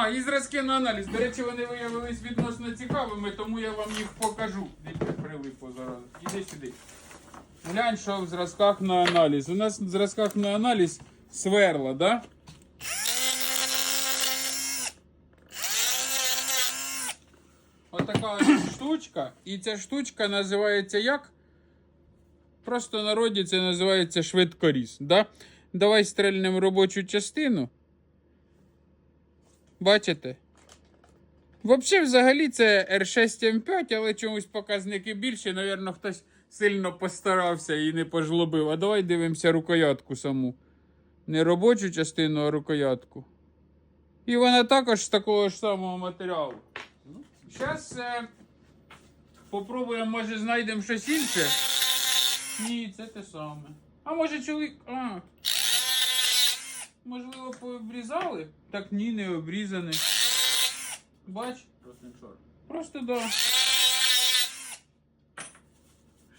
А, і зразки на аналіз. До речі, вони виявились відносно цікавими, тому я вам їх покажу. Дивіться, прилипло зараз. Іди сюди. Глянь, що в зразках на аналіз. У нас в зразках на аналіз сверла, да? Отака ось штучка. І ця штучка називається як? Просто народі це називається швидкоріз. Да? Давай стрельнемо робочу частину. Бачите? Взагалі, взагалі це R6M5, але чомусь показники більші. Навірно, хтось сильно постарався і не пожлобив. А давай дивимося рукоятку саму. Не робочу частину, а рукоятку. І вона також з такого ж самого матеріалу. Зараз е, попробуємо, може, знайдемо щось інше. Ні, це те саме. А може чоловік. А. Можливо, пообрізали? Так ні, не обрізаний. Бач? Просто не. Просто да.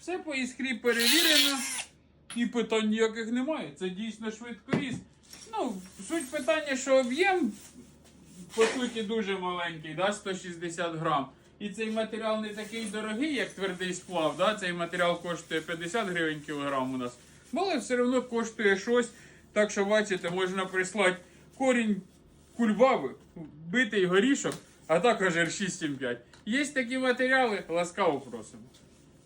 Все по іскрі перевірено. І питань ніяких немає. Це дійсно швидкоріз. Ну, суть питання, що об'єм, по суті, дуже маленький, да, 160 грам. І цей матеріал не такий дорогий, як твердий сплав. Да? Цей матеріал коштує 50 гривень кілограм у нас. Але все одно коштує щось. Так що, бачите, можна прислати корінь кульбаби, битий горішок, а також R675. Є такі матеріали, ласкаво просимо.